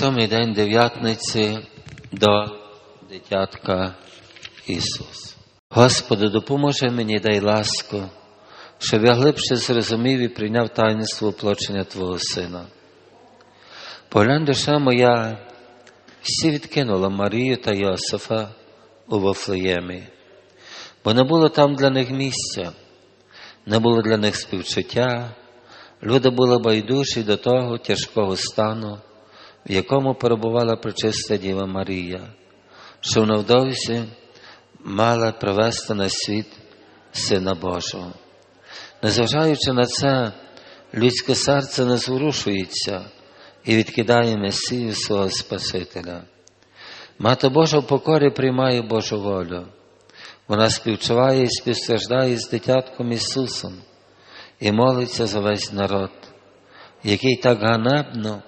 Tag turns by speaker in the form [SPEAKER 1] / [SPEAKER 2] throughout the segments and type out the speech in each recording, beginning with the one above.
[SPEAKER 1] Сьомий день дев'ятниці до дитятка Ісус. Господи, допоможи мені, дай ласку, щоб я глибше зрозумів і прийняв таїнство оплочення Твого Сина. Поглянь, душа моя, всі відкинула Марію та Йосифа у Вафлеємі, бо не було там для них місця, не було для них співчуття, люди були байдужі до того тяжкого стану, в якому перебувала пречиста Діва Марія, що невдовзі мала привести на світ Сина Божого. Незважаючи на це, людське серце не зворушується і відкидає Месію свого Спасителя. Мати Божа в покорі приймає Божу волю. Вона співчуває і співстраждає з дитятком Ісусом і молиться за весь народ, який так ганебно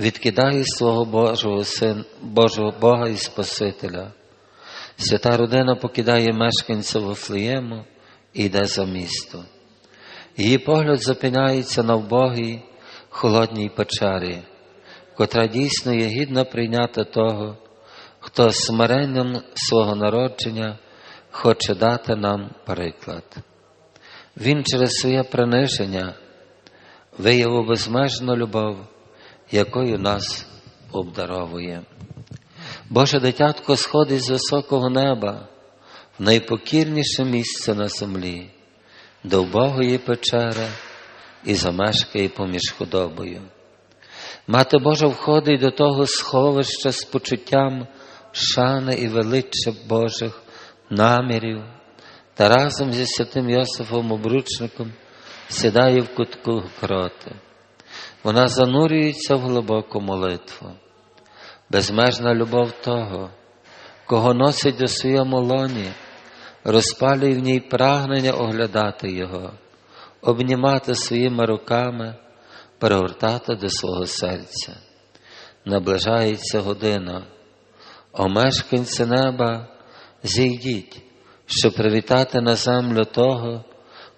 [SPEAKER 1] відкидає свого Божого Син, Божого Бога і Спасителя. Свята родина покидає мешканця Вифлеєму і йде за місто. Її погляд зупиняється на вбогій холодній печері, котра дійсно є гідна прийняти того, хто смиренням свого народження хоче дати нам приклад. Він через своє приниження виявив безмежну любов якою нас обдаровує. Боже дитятко сходить з високого неба в найпокірніше місце на землі, до вбогої печери і замешкає поміж худобою. Мати Божа входить до того сховища з почуттям шани і величчя Божих намірів та разом зі святим Йосифом обручником сідає в кутку кроти. Вона занурюється в глибоку молитву, безмежна любов того, кого носить у своєму лоні, розпалює в ній прагнення оглядати Його, обнімати своїми руками, перегортати до свого серця. Наближається година, о мешканці неба, зійдіть, щоб привітати на землю того,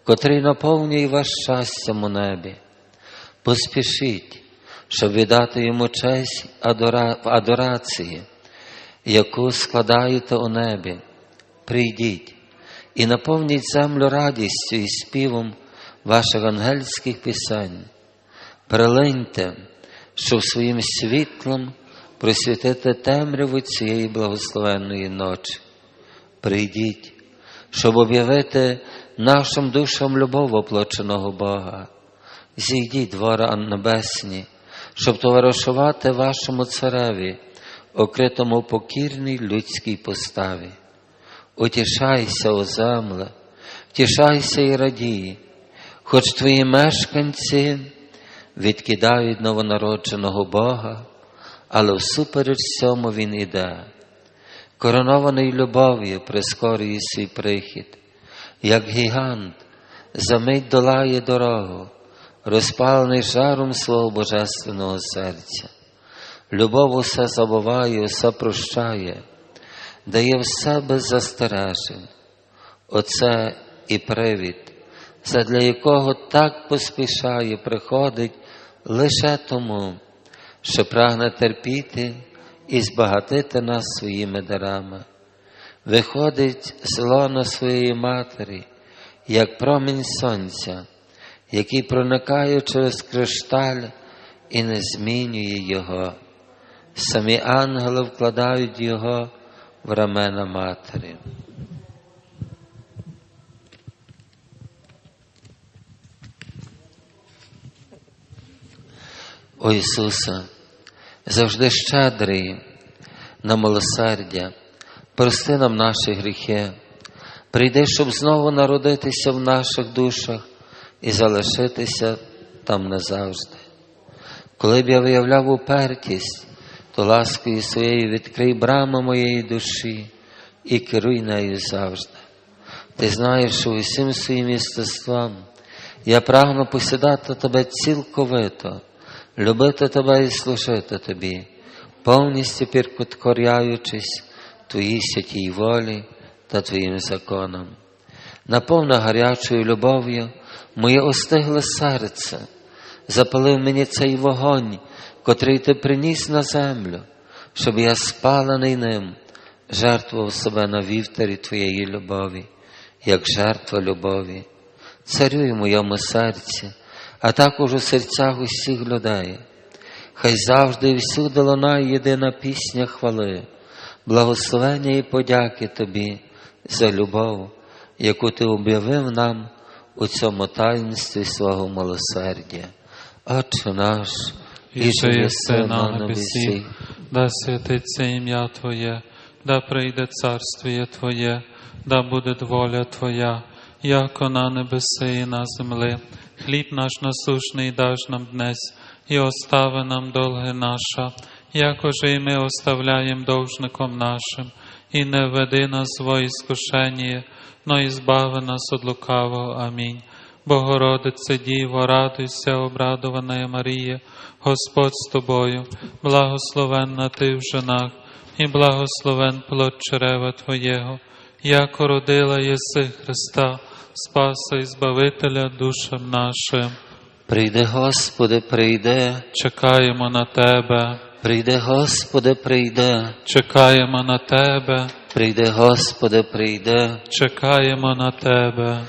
[SPEAKER 1] котрий наповнює ваш щастям у небі. Поспішіть, щоб віддати йому честь в адорації, яку складаєте у небі. Прийдіть і наповніть землю радістю і співом ваших ангельських пісень. Прилиньте, щоб своїм світлом просвітити темряву цієї благословенної ночі. Прийдіть, щоб об'явити нашим душам любов оплоченого Бога зійдіть, двора небесні, щоб товаришувати вашому цареві, окритому покірній людській поставі. Утішайся, о земле, втішайся і радій, хоч твої мешканці відкидають новонародженого Бога, але всупереч цьому Він іде, коронований любов'ю прискорює свій прихід, як гігант, за мить долає дорогу розпалений жаром свого божественного серця. Любов усе забуває, усе прощає, дає все без застережень. Оце і привід, задля якого так поспішає, приходить лише тому, що прагне терпіти і збагатити нас своїми дарами. Виходить з лона своєї матері, як промінь сонця який проникає через кришталь і не змінює його. Самі ангели вкладають його в рамена матері. О Ісусе, завжди щедрий на милосердя, прости нам наші гріхи, прийди, щоб знову народитися в наших душах і залишитися там назавжди. Коли б я виявляв упертість, то ласкою своєю відкрий брами моєї душі і керуй нею завжди. Ти знаєш, що усім своїм єстеством я прагну посідати тебе цілковито, любити тебе і служити тобі, повністю підкоряючись Твоїй святій волі та Твоїм законам. Наповна гарячою любов'ю моє остигле серце, запалив мені цей вогонь котрий ти приніс на землю, щоб я спалений ним, жертвував себе на вівтарі Твоєї любові, як жертва любові, царюй у моєму серці, а також у серцях усіх людей. Хай завжди і всюди лунає єдина пісня хвали, благословення і подяки Тобі за любов, яку Ти об'явив нам у цьому таїнстві свого милосердя. Отче наш,
[SPEAKER 2] І що єси на небесі, да святиться ім'я Твоє, да прийде царствіє Твоє, да буде воля Твоя, яко на небеси і на земли. Хліб наш насушний даж нам днес, і остави нам долги наша, якоже і ми оставляєм довжником нашим, і не введи нас во іскушення, но і збави нас од лукавого. Амінь. Богородице Діво, радуйся, обрадована Марія, Господь з тобою, благословенна ти в женах, і благословен плод чрева Твоєго, яко родила єси Христа, Спаса і Збавителя душам нашим.
[SPEAKER 1] Прийде, Господи, прийде,
[SPEAKER 2] Чекаємо на Тебе,
[SPEAKER 1] прийде, Господи, прийде,
[SPEAKER 2] чекаємо на Тебе,
[SPEAKER 1] прийде, Господи, прийде.
[SPEAKER 2] чекаємо на Тебе.